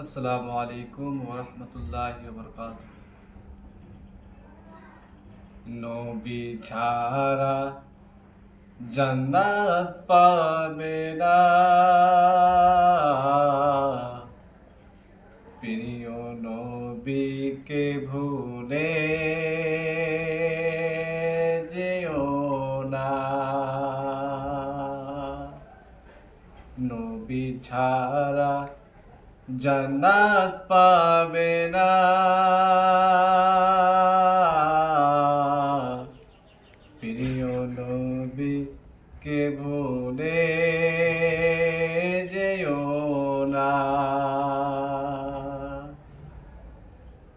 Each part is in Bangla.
আসসালামু আলাইকুম ওরহমতুল্লাহ বরকাত নবী ছাড়া জান্নাত পাবে না প্রিয় নবীকে ভুলে যেও না নবী ছাড়া জান্নাত পাবে না। প্রিয় নবী কে ভুলে যেও না।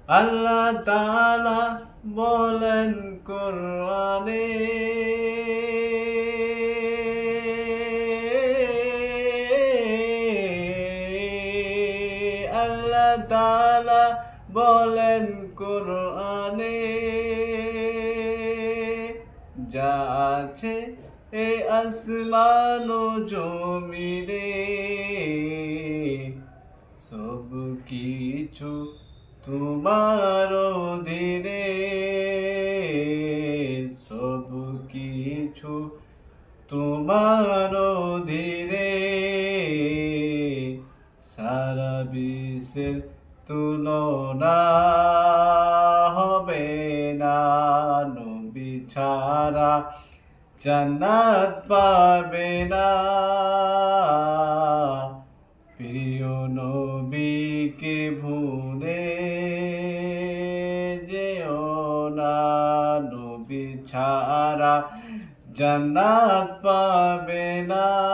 আল্লাহ তাআলা বলেন কোরআনে তাআলা বলেন কোরআনে, যা আছে এ আসমান ও জমিনে, সব কিছু তোমার অধীনে, সব কিছু তোমার অধীনে। সারা বিশ্বের তুলনা হবে না। নবী ছাড়া জান্নাত পাবে না। প্রিয় নবীকে ভুলে যেও না। নবী ছাড়া জান্নাত পাবে না।